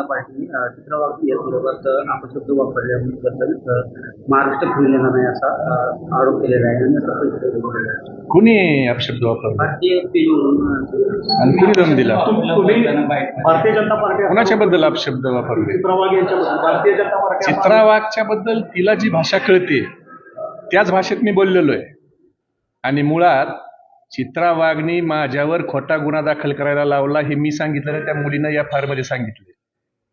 जनता party अ, चित्रा वाघ यासोबत अपशब्द वापरल्याबद्दल महाराष्ट्र फिरलेला नाही असा आरोप केलेला आहे आणि असं. कुणी अपशब्द वापरला? भारतीय आणि कुणी दम दिला? भारतीय जनता पार्टी कोणाच्या बद्दल अपशब्द वापरले? चित्रावाग यांच्याबद्दल भारतीय जनता पार्टी चित्रा वाघच्या बद्दल तिला जी भाषा कळते त्याच भाषेत मी बोललेलो आहे. आणि मुळात चित्रा वाघनी माझ्यावर खोटा गुन्हा दाखल करायला लावला हे मी सांगितलं त्या मुलीनं या फारमध्ये सांगितले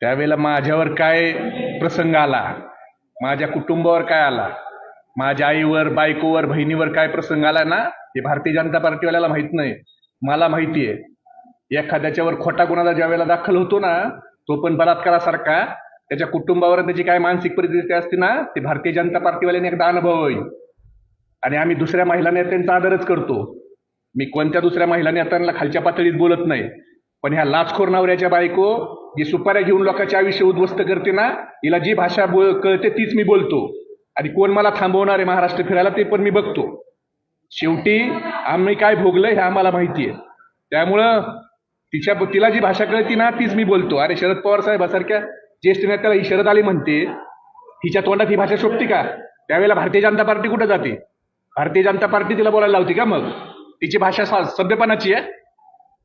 त्यावेळेला माझ्यावर काय प्रसंग आला? माझ्या कुटुंबावर काय आला? माझ्या आईवर बायकोवर बहिणीवर काय प्रसंग आला ना? हे भारतीय जनता पार्टीवाल्याला माहीत नाही. मला माहिती आहे एखाद्याच्यावर खोटा गुन्हा ज्या वेळेला दाखल होतो ना तो पण बलात्कारासारखा. त्याच्या कुटुंबावर त्याची काय मानसिक परिस्थिती असते ना ते भारतीय जनता पार्टीवाल्याने एकदा अनुभव होईल. आणि आम्ही दुसऱ्या महिला नेत्यांचा आदरच करतो. मी कोणत्या दुसऱ्या महिला नेत्यांना खालच्या पातळीत बोलत नाही. पण ह्या लाचखोर नवऱ्याच्या बायको जी सुपाऱ्या घेऊन लोकांचे आयुष्य उद्ध्वस्त करते ना हिला जी भाषा बोल कळते तीच मी बोलतो. आणि कोण मला थांबवणार आहे महाराष्ट्र फिरायला ते पण मी बघतो. शेवटी आम्ही काय भोगलं हे आम्हाला माहिती आहे. त्यामुळं तिच्या तिला जी भाषा कळती ना तीच मी बोलतो. अरे शरद पवार साहेबासारख्या ज्येष्ठ नेत्याला ही शरद आली म्हणते तिच्या तोंडात ही भाषा शोभते का? त्यावेळेला भारतीय जनता पार्टी कुठं जाते? भारतीय जनता पार्टी तिला बोलायला लावते का मग? तिची भाषा सभ्यपणाची आहे?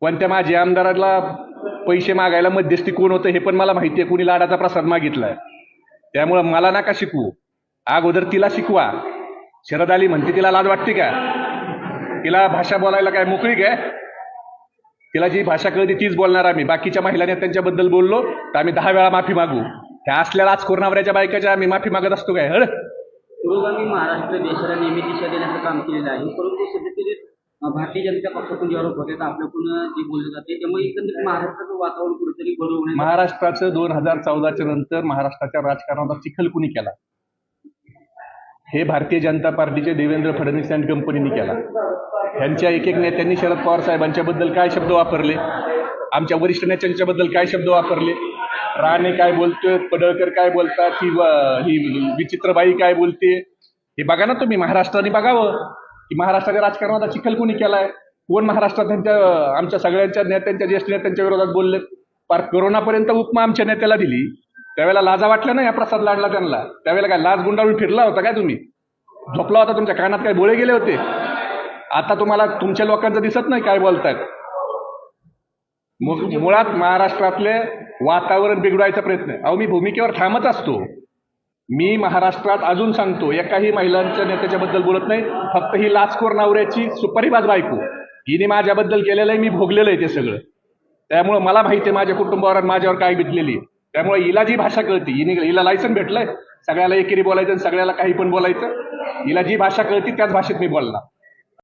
पण त्या माझ्या आमदाराला पैसे मागायला मध्यस्थी कोण होतं हे पण मला माहिती आहे. कुणी लाडाचा प्रसाद मागितलाय. त्यामुळं मला नका शिकवू. अगोदर तिला शिकवा. शरद आली म्हणते तिला लाज वाटते का? तिला भाषा बोलायला काय मोकळी काय? तिला जी भाषा कळते तीच बोलणार आम्ही. बाकीच्या महिलांनी त्यांच्याबद्दल बोललो तर आम्ही दहा वेळा माफी मागू. ह्या असल्या आज नवऱ्याच्या बायकाच्या आम्ही माफी मागत असतो काय? हळ. पुरोगामी महाराष्ट्र देशाला नेहमी दिशा देण्याचं काम केलेलं आहे. परंतु सध्या भारतीय जनता पक्षातून जे आरोप होते आपल्याकडून जे बोलले जाते त्यामुळे एकंदरीत महाराष्ट्राचं वातावरण कुठेतरी बरोबर महाराष्ट्राचं दोन हजार चौदाच्या नंतर महाराष्ट्राच्या राजकारणाचा चिखल कुणी केला? हे भारतीय जनता पार्टीचे देवेंद्र फडणवीस अँड कंपनीने केला. यांच्या एक एक नेत्यांनी शरद पवार साहेबांच्याबद्दल काय शब्द वापरले? आमच्या वरिष्ठ नेत्यांच्याबद्दल काय शब्द वापरले? राणे काय बोलतोय पडळकर काय बोलतात ही विचित्रबाई काय बोलते? हे बघा ना तुम्ही महाराष्ट्राने बघावं. की महाराष्ट्राच्या राजकारणाचा चिखल कोणी केलाय. कोण महाराष्ट्रात त्यांच्या आमच्या सगळ्यांच्या नेत्यांच्या ज्येष्ठ नेत्यांच्या विरोधात बोलले? पार करोनापर्यंत उपमा आमच्या नेत्याला दिली. त्यावेळेला लाजा वाटल्या ना या प्रसाद लाडला त्यांना. त्यावेळेला काय लाज गुंडाळून फिरला होता काय तुम्ही? झोपला होता तुमच्या कानात काय बोळे गेले होते? आता तुम्हाला तुमच्या लोकांचं दिसत नाही काय बोलतायत? मुळात महाराष्ट्रातले वातावरण बिघडवायचा प्रयत्न अहो मी भूमिकेवर थांबत असतो. मी महाराष्ट्रात अजून सांगतो एकाही महिलांच्या नेत्याच्याबद्दल बोलत नाही फक्त ही लाचखोर नवऱ्याची सुपारीबाज बायको. हिने माझ्याबद्दल केलेलं आहे मी भोगलेलं आहे ते सगळं. त्यामुळं मला माहिती आहे माझ्या कुटुंबावर आणि माझ्यावर काय बितलेली आहे. त्यामुळे हिला जी भाषा कळते हिने हिला लायसन भेटलंय सगळ्याला एकेरी बोलायचं आणि सगळ्याला काही पण बोलायचं. हिला जी भाषा कळती त्याच भाषेत मी बोलणार.